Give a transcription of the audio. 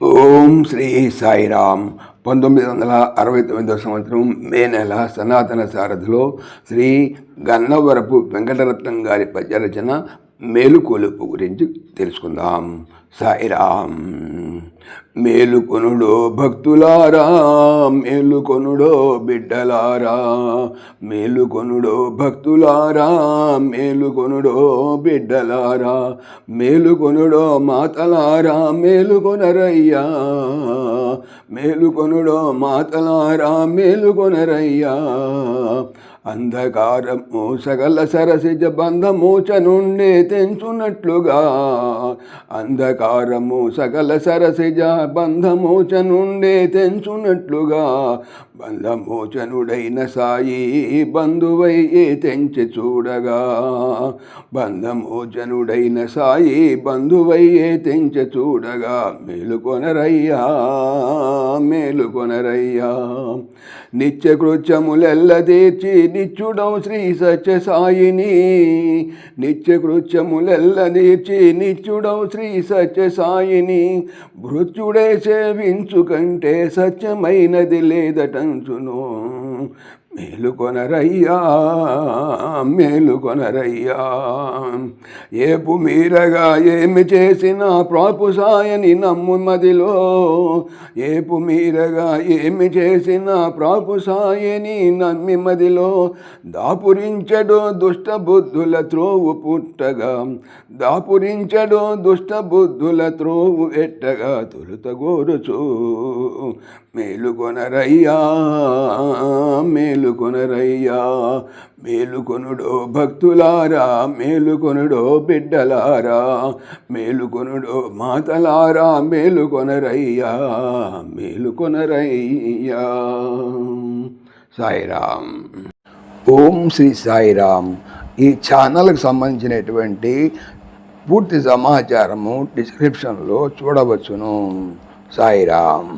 ఓం శ్రీ సాయిరామ్. పంతొమ్మిది వందల అరవై తొమ్మిదవ సంవత్సరం మే నెల సనాతన సారథిలో శ్రీ గన్నవరపు వెంకటరత్నం గారి పద్యరచన మేలుకొలుపు గురించి తెలుసుకుందాం. సాయిరామ్ మేలుకొనుడో భక్తులారా మేలుకొనుడో బిడ్డలారా మేలుకొనుడో భక్తులారా మేలుకొనుడో బిడ్డలారా మేలుకొనుడో మాతలారా మేలుకొనరయ్యా మేలుకొనుడో మాతలారా మేలుకొనరయ్యా. అంధకారము సగల సరసిజ బంధమూచ నుండి తెంచునట్లుగా. అంధకారము సగల సరసిజ బంధమూచ నుండి తెంచునట్లుగా. బంధమోచనుడైన సాయి బంధువై తెంచి చూడగా. బంధమోచనుడైన సాయి బంధువై తెంచి చూడగా. మేలుకొనరయ్యా. మేలుకొనరయ్యా నిత్య కృత్యములెల్ల తీర్చి నిచ్చుడం శ్రీ సత్య సాయిని నిత్య కృత్యములెల్ల తీర్చి నిత్యుడౌ శ్రీ సత్య సాయిని మృత్యుడే సేవించు కంటే సత్యమైనది లేదటంచును. మేలుకొనరయ్యా మేలుకొనరయ్యా ఏపు మీరగా ఏమి చేసినా ప్రాపు సాయని నమ్ము మదిలో. ఏపు మీరగా ఏమి చేసినా ప్రాపు సాయని నమ్మి మదిలో. దాపురించడు దుష్ట బుద్ధుల త్రోవు పుట్టగా. దాపురించడు దుష్ట బుద్ధుల త్రోవు ఎట్టగా. తొలుత గోరుచు. మేలుకొనరయ్యా మేలుకొనరయ్యా. మేలుకొనుడో భక్తులారా మేలుకొనుడో బిడ్డలారా మేలుకొనుడో మాతలారా మేలుకొనరయ్యా మేలుకొనరయ్యా. సాయిరామ్. ఓం శ్రీ సాయిరామ్. ఈ ఛానల్కి సంబంధించినటువంటి పూర్తి సమాచారము డిస్క్రిప్షన్లో చూడవచ్చును. సాయిరామ్.